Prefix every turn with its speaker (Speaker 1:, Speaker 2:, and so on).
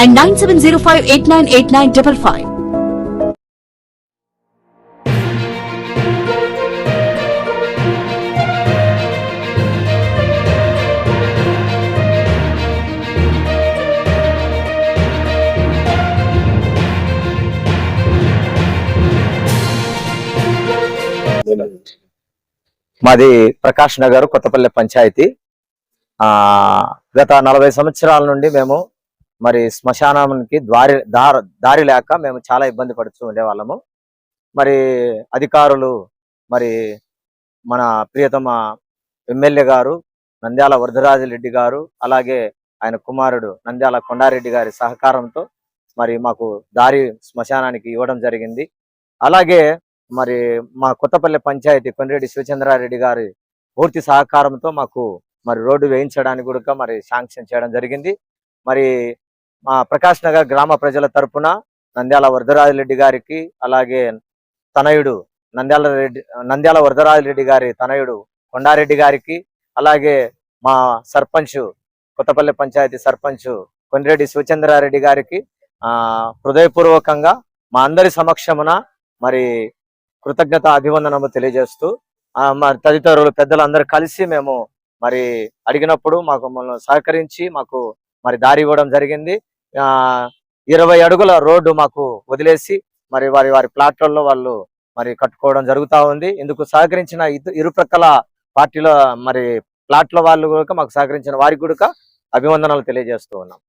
Speaker 1: and nine seven zero five eight nine eight nine double five
Speaker 2: మాది ప్రకాష్ నగర్ కొత్తపల్లి పంచాయతీ. గత నలభై సంవత్సరాల నుండి మేము మరి శ్మశానానికి దారి దారి దారి లేక మేము చాలా ఇబ్బంది పడుతూ ఉండేవాళ్ళము. మరి అధికారులు మరి మన ప్రియతమ ఎమ్మెల్యే గారు నంద్యాల వరదరాజరెడ్డి గారు అలాగే ఆయన కుమారుడు నంద్యాల కొండారెడ్డి గారి సహకారంతో మరి మాకు దారి శ్మశానానికి ఇవ్వడం జరిగింది. అలాగే మరి మా కొత్తపల్లి పంచాయతీ కొనిరెడ్డి శివచంద్రారెడ్డి గారి పూర్తి సహకారంతో మాకు మరి రోడ్డు వేయించడానికి కూడా మరి శాంక్షన్ చేయడం జరిగింది. మరి మా ప్రకాష్ నగర్ గ్రామ ప్రజల తరపున నంద్యాల వరదరాజరెడ్డి గారికి అలాగే తనయుడు నంద్యాల రెడ్డి నంద్యాల వరదరాజరెడ్డి గారి తనయుడు కొండారెడ్డి గారికి అలాగే మా సర్పంచ్ కొత్తపల్లి పంచాయతీ సర్పంచ్ కొనిరెడ్డి శివచంద్రారెడ్డి గారికి హృదయపూర్వకంగా మా అందరి సమక్షమున మరి కృతజ్ఞత అభివందనము తెలియజేస్తూ మరి తదితరులు పెద్దలందరూ కలిసి మేము మరి అడిగినప్పుడు మాకు మమ్మల్ని సహకరించి మాకు మరి దారి ఇవ్వడం జరిగింది. ఇరవై అడుగుల రోడ్డు మాకు వదిలేసి మరి వారి వారి ప్లాట్లలో వాళ్ళు మరి కట్టుకోవడం జరుగుతా ఉంది. ఇందుకు సహకరించిన ఇరు- ఇరుప్రక్కల పార్టీల మరి ప్లాట్ల వాళ్ళు కూడా మాకు సహకరించిన వారికి కూడా అభివందనలు తెలియజేస్తూ ఉన్నాం.